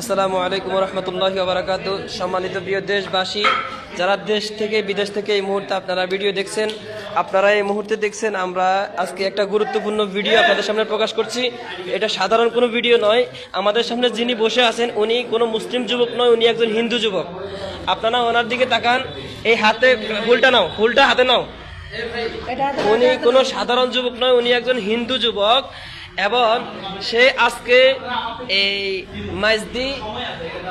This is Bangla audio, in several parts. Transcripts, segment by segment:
আসসালামু আলাইকুম রহমতুল্লাহ বারাকাত সম্মানিত প্রিয় দেশবাসী, যারা দেশ থেকে, বিদেশ থেকে এই মুহূর্তে আপনারা ভিডিও দেখছেন, আপনারা এই মুহূর্তে দেখছেন, আমরা আজকে একটা গুরুত্বপূর্ণ ভিডিও আপনাদের সামনে প্রকাশ করছি। এটা সাধারণ কোনো ভিডিও নয়। আমাদের সামনে যিনি বসে আছেন, উনি কোনো মুসলিম যুবক নয়, উনি একজন হিন্দু যুবক। আপনারা ওনার দিকে তাকান। এই হাতে ফুলটা নাও, ফুলটা হাতে নাও। উনি কোনো সাধারণ যুবক নয়, উনি একজন হিন্দু যুবক। এবং সে আজকে এই মাইজদি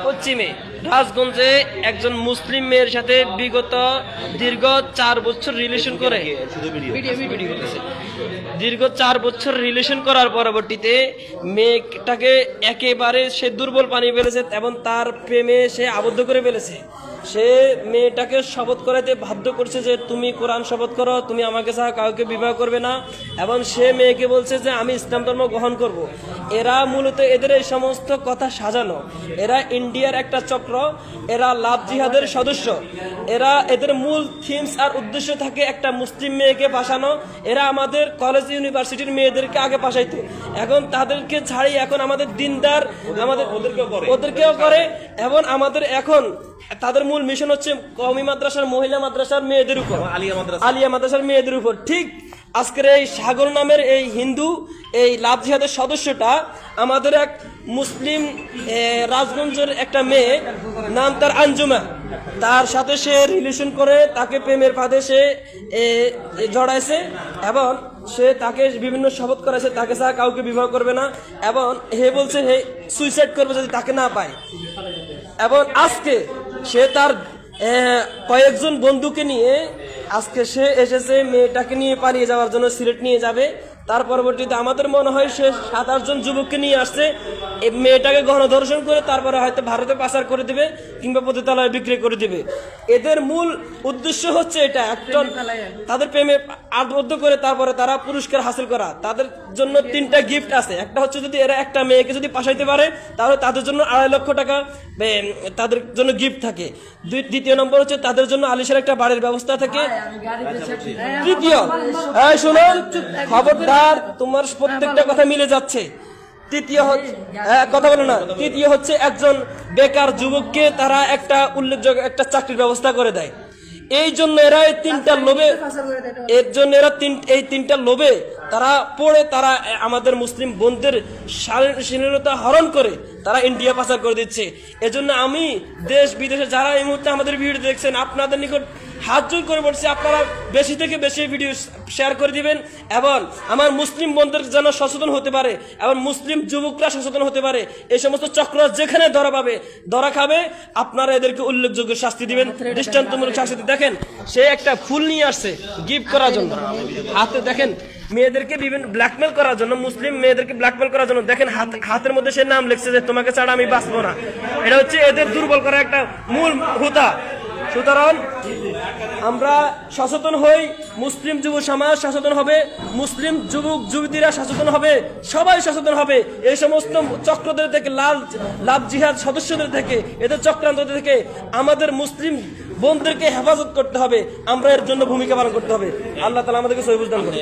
পশ্চিমে রাজগঞ্জে একজন মুসলিম মেয়ের সাথে বিগত দীর্ঘ চার বছর রিলেশন করে। দীর্ঘ চার বছর রিলেশন করার পরবর্তীতে মেয়েটাকে একেবারে সে দুর্বল পানি ফেলেছে এবং তার প্রেমে সে আবদ্ধ করে ফেলেছে। সে মেয়েটাকে শপথ করাতে বাধ্য করছে যে, তুমি কোরআন শপথ করো, তুমি আমাকে ছাড়া কাউকে বিবাহ করবে না। এবং সে মেয়েকে বলছে যে, আমি ইসলাম ধর্ম গ্রহণ করব। এরা মূলত এদের এই সমস্ত কথা সাজানো। এরা ইন্ডিয়ার একটা চক্র এরা লাভ জিহাদের সদস্য। এরা এদের মূল থিমস আর উদ্দেশ্য থাকে একটা মুসলিম মেয়েকে ফাঁসানো এরা আমাদের কলেজ ইউনিভার্সিটির মেয়েদেরকে আগে ফাঁসাইতো। এখন তাদেরকে ছাড়ি এখন আমাদের দিনদার আমাদের ওদেরকেও করে। ওদেরকেও করে। এবং আমাদের এখন তাদের মূল মিশন হচ্ছে কমি মাদ্রাসার মহিলা মাদ্রাসার মেয়েদের উপর। আলিয়া মাদ্রাসা। আলিয়া মাদ্রাসার মেয়েদের উপর। ঠিক আজকের এই সাগর নামের এই হিন্দু এই লাভ জিহাদের সদস্যটা আমাদের এক মুসলিম রাজগঞ্জের একটা মেয়ে, নাম তার আঞ্জুমা। তার সাথে সে রিলেশন করে, তাকে প্রেমের ফাঁদে সে জড়াইছে এবং সে তাকে বিভিন্ন শপথ করেছে তাকে ছাড়া কাউকে বিবাহ করবে না এবং হে বলছে, হে সুইসাইড করবে যদি তাকে না পায়। এবং আজকে সে তার কয়েকজন বন্ধুকে নিয়ে আজকে সে এসেছে মেয়েটাকে নিয়ে পালিয়ে যাওয়ার জন্য সিলেট নিয়ে যাবে। তার পরবর্তীতে আমাদের মনে হয় সে সাত আটজন যুবককে নিয়ে আসছে। এই মেয়েটাকে গণধর্ষণ করে তারপরে হয়তো ভারতে পাচার করে দিবে কিংবা পতিতালয়ে বিক্রি করে দিবে। এদের মূল উদ্দেশ্য হচ্ছে এটা একজন তাদের প্রেমে আবদ্ধ করে তারপরে তারা পুরস্কার হাসিল করা। তাদের জন্য তিনটা গিফট আছে। একটা হচ্ছে যদি এরা একটা মেয়েকে যদি পাঠাইতে পারে তাহলে তাদের জন্য আড়াই লক্ষ টাকা তাদের জন্য গিফট থাকে। দ্বিতীয় নম্বর হচ্ছে তাদের জন্য আলিশের একটা বাড়ির ব্যবস্থা থাকে। তৃতীয় এই শুনুন খবরদার তোমার প্রত্যেকটা কথা মিলে যাচ্ছে। তৃতীয় হচ্ছে কথা বলো না। তৃতীয় হচ্ছে একজন বেকার যুবককে তারা একটা উল্লেখযোগ্য একটা চাকরির ব্যবস্থা করে দেয়। এই জন্য এরা এই তিনটা লোভে এর জন্য এরা তিন এই তিনটা লোভে তারা পড়ে তারা আমাদের মুসলিম বোনদের শালীনতা হরণ করে। তারা ইন্ডিয়া পাচার করে দিচ্ছে। এজন্য আমি দেশ, বিদেশে যারা এই মুহূর্তে আমাদের ভিডিও দেখছেন, আপনাদের নিকট হাত জোর করে বলছি, আপনারা বেশি থেকে বেশি ভিডিও শেয়ার করে দিবেন এবং আমার মুসলিম বন্ধুদের যেন সচেতন হতে পারে এবং মুসলিম যুবকরা সচেতন হতে পারে। এই সমস্ত চক্র যেখানে ধরা পাবে, ধরা খাবে, আপনারা এদেরকে উল্লেখযোগ্য শাস্তি দিবেন। দৃষ্টান্তমূলক শাস্তি দেখেন, সে একটা ফুল নিয়ে আসছে গিফট করার জন্য। হাতে দেখেন মেয়েদেরকে বিভিন্ন ব্ল্যাকমেল করার জন্য, মুসলিম মেয়েদেরকে ব্ল্যাকমেল করার জন্য দেখেন হাত, হাতের মধ্যে সে নাম লিখছে যে তোমাকে ছাড়া আমি বাঁচবো না। এটা হচ্ছে এদের দুর্বল করার একটা মূল হুতা সুতরাং আমরা সচেতন হই, মুসলিম যুব সমাজ সচেতন হবে, মুসলিম যুবক, যুবতীরা সচেতন হবে, সবাই সচেতন হবে। এই সমস্ত চক্রদের থেকে, লাল, লাভ জিহাদ সদস্যদের থেকে, এদের চক্রান্ত থেকে আমাদের মুসলিম বোনদেরকে হেফাজত করতে হবে। আমরা এর জন্য ভূমিকা পালন করতে হবে। আল্লাহ তালা আমাদেরকে সহি বুঝদান করে